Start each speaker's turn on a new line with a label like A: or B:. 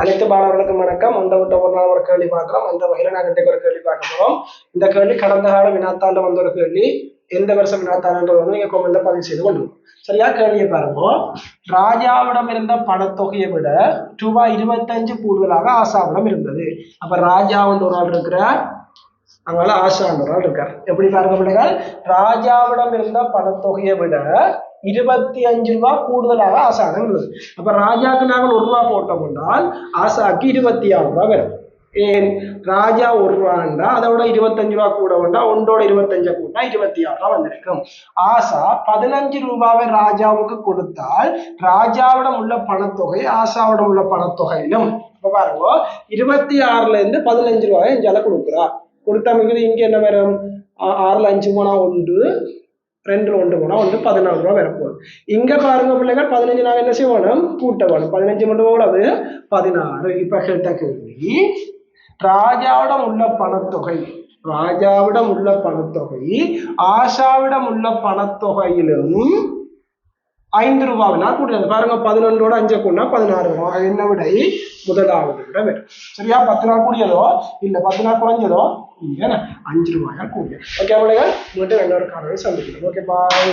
A: அனைத்து மாணவர்களுக்கும் வணக்கம். அந்த விட்ட ஒரு நாள் ஒரு கேள்வி பார்க்கிறோம். அந்த வகையில நாங்கள் இன்றைக்கு ஒரு கேள்வி பார்க்க போறோம். இந்த கேள்வி கடந்த கால வினாத்தாண்ட வந்த ஒரு கேள்வி எந்த வருஷம் வினாத்தாண்டது வந்து நீங்க கொமெண்ட்ல பதிவு செய்து கொண்டு சரியா? கேள்வியை பாருங்க. ராஜாவிடம் இருந்த பணத்தொகையை விட ரூபாய் இருபத்தஞ்சு கூடுதலாக ஆசாவிடம் இருந்தது. அப்ப ராஜாவுன்ற ஒரு ஆள் இருக்கிறார். அதனால ஆசான்ற ஒரு ஆள் இருக்கார். எப்படி பாருங்க பிள்ளைகள்? ராஜாவிடம் இருந்த பணத்தொகையை விட இருபத்தி அஞ்சு ரூபா கூடுதலாக ஆசாடம் இருந்தது அப்ப ராஜாக்கு நாங்கள் ஒரு ரூபா போட்டோம் என்றால் ஆசாக்கு இருபத்தி ஆறு ரூபாய் வரும். ஏன்? ராஜா ஒரு ரூபாண்டா அதோட இருபத்தஞ்சு ரூபா கூட வேண்டா ஒன்றோட இருபத்தஞ்சு கூட்டா இருபத்தி ஆறு ரூபா வந்திருக்கும். ஆசா பதினஞ்சு ரூபாவை ராஜாவுக்கு கொடுத்தால் ராஜாவிடம் உள்ள பணத்தொகை ஆசாவிடம் உள்ள பணத்தொகையிலும். இப்ப பாருங்க இருபத்தி ஆறுல இருந்து பதினஞ்சு ரூபாய் எஞ்சால கொடுக்குறா. கொடுத்தா இங்கே என்ன வரும்? ஆறில் அஞ்சு போனா ஒன்று ரெண்டு ஒன்று போனா ஒன்று பதினாலு ரூபா வரப்போகுது இங்க பாருங்க பிள்ளைகள் பதினஞ்சு நாங்கள் என்ன செய்வோம்? கூட்ட வேணும். பதினஞ்சு மட்டும் கூடாது. பதினாறு. இப்ப கேட்ட கேள்வி ராஜாவிடம் உள்ள பணத்தொகை ராஜாவிடம் உள்ள பணத்தொகை ஆஷாவிடம் உள்ள பணத்தொகையிலும் ஐந்து ரூபாவினால் கூட்டியது பாருங்க பதினொன்றோட அஞ்சு கூடனா பதினாறு ரூபா. என்ன விடை? முதலாவது விட வரும். சரியா? பத்து நாள் கூடியதோ இல்ல பத்து நாள் குறைஞ்சதோ இல்ல அஞ்சு ரூபாயா கூடியது. ஓகே பிள்ளைங்க மீண்டும் என்னோட காரணம் சந்திக்கணும் ஓகே பாய்